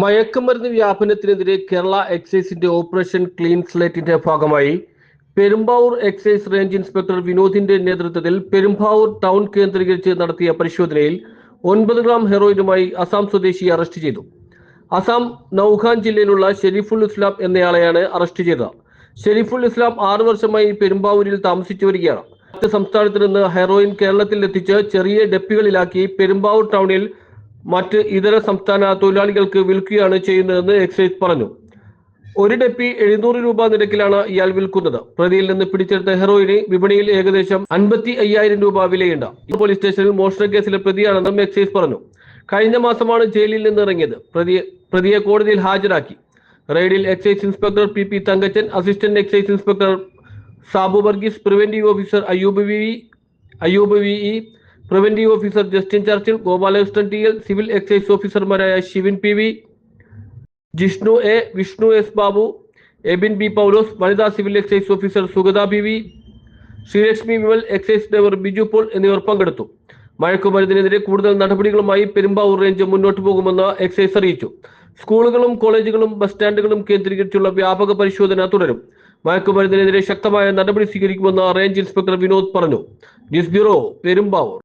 മയക്കുമരുന്ന് വ്യാപനത്തിനെതിരെ കേരള എക്സൈസിന്റെ ഓപ്പറേഷൻ ക്ലീൻ സ്ലേറ്റിന്റെ ഭാഗമായി പെരുമ്പാവൂർ എക്സൈസ് റേഞ്ച് ഇൻസ്പെക്ടർ വിനോദിന്റെ നേതൃത്വത്തിൽ പെരുമ്പാവൂർ ടൗൺ കേന്ദ്രീകരിച്ച് നടത്തിയ പരിശോധനയിൽ ഒൻപത് ഗ്രാം ഹെറോയിനുമായി അസാം സ്വദേശിയെ അറസ്റ്റ് ചെയ്തു. അസാം നൌഖാൻ ജില്ലയിലുള്ള ഷെരീഫുൽ ഇസ്ലാം എന്നയാളെയാണ് അറസ്റ്റ് ചെയ്തത്. ഷെരീഫുൽ ഇസ്ലാം ആറു വർഷമായി പെരുമ്പാവൂരിൽ താമസിച്ചു വരികയാണ്. മറ്റ് സംസ്ഥാനത്ത് നിന്ന് ഹെറോയിൻ കേരളത്തിൽ എത്തിച്ച് ചെറിയ ഡെപ്പികളിലാക്കി പെരുമ്പാവൂർ ടൗണിൽ മറ്റ് ഇതര സംസ്ഥാന തൊഴിലാളികൾക്ക് വിൽക്കുകയാണ് ചെയ്യുന്നതെന്ന് എക്സൈസ് പറഞ്ഞു. ഒരു ഡെപ്പി എഴുന്നൂറ് രൂപ നിരക്കിലാണ് ഇയാൾ വിൽക്കുന്നത്. പ്രതിയിൽ നിന്ന് പിടിച്ചെടുത്ത ഹെറോയിന് വിപണിയിൽ ഏകദേശം അൻപത്തി അയ്യായിരം രൂപ വിലയുണ്ട്. പോലീസ് സ്റ്റേഷനിൽ മോഷണ കേസിലെ പ്രതിയാണെന്നും എക്സൈസ് പറഞ്ഞു. കഴിഞ്ഞ മാസമാണ് ജയിലിൽ നിന്ന് ഇറങ്ങിയത്. പ്രതിയെ പ്രതിയെ കോടതിയിൽ ഹാജരാക്കി. റെയ്ഡിൽ excise inspector P P Thankachan assistant excise inspector Sabu Varghese preventive officer Ayyub V Ayyub V E preventive officer Justin Churchill Gopalakrishnan T L civil excise ഓഫീസർമാരായ Shivin P V Jishnu A Vishnu S Babu Abin B Paulose വനിതാ civil excise officer Sugatha B V Sreelakshmi Vimal excise driver Biju Paul എന്നിവർ പങ്കെടുത്തു. മയക്കുമരുന്നിനെതിരെ കൂടുതൽ നടപടികളുമായി Perumbavoor range മുന്നോട്ട് പോകുമെന്ന് excise അറിയിച്ചു. സ്കൂളുകളും കോളേജുകളും ബസ് സ്റ്റാൻഡുകളും കേന്ദ്രീകരിച്ചുള്ള വ്യാപക പരിശോധന തുടരും. മയക്കുമരുന്നിനെതിരെ ശക്തമായ നടപടി സ്വീകരിക്കുമെന്ന് റേഞ്ച് ഇൻസ്പെക്ടർ വിനോദ് പറഞ്ഞു. News bureau Perumbavoor.